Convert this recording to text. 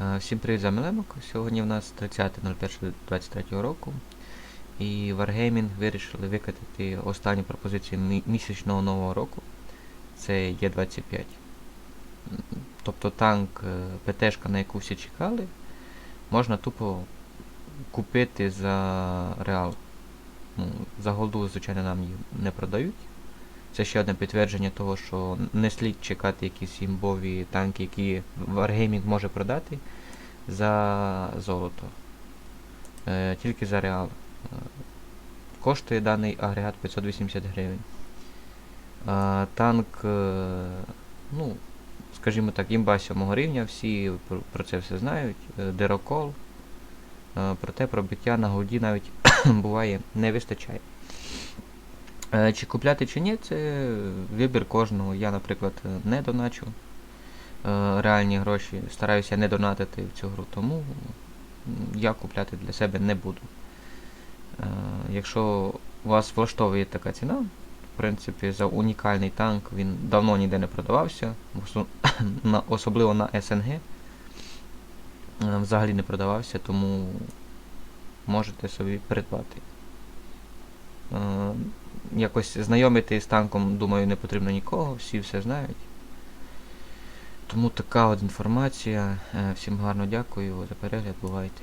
Е, Всім привіт, за Мелемок. Сьогодні в нас 30.01.23 року. І Wargaming вирішили викатати останню пропозицію місячного нового року. Це Є25. Тобто танк е, ПТшка, на яку всі чекали, можна тупо купити за реал. Ну, за голду, звичайно, нам її не продають. Це ще одне підтвердження того, що не слід чекати якісь імбові танки, які Wargaming може продати за золото. Е, тільки за реал. Е, коштує даний агрегат 580 гривень. Е, танк, ну, скажімо так, імба 7 рівня, всі про, це все знають. Дерокол. Проте пробиття на голді навіть буває не вистачає. Е, Чи купляти чи ні, це вибір кожного. Я, наприклад, не доначу е, реальні гроші, стараюся не донатити в цю гру, тому я купляти для себе не буду. Е, Якщо вас влаштовує така ціна, в принципі, за унікальний танк він давно ніде не продавався, особливо на СНГ. Взагалі не продавався, тому можете собі придбати. Якось знайомити з танком, думаю, не потрібно нікого, всі все знають. Тому така от інформація. Е, Всім гарно дякую за перегляд, бувайте.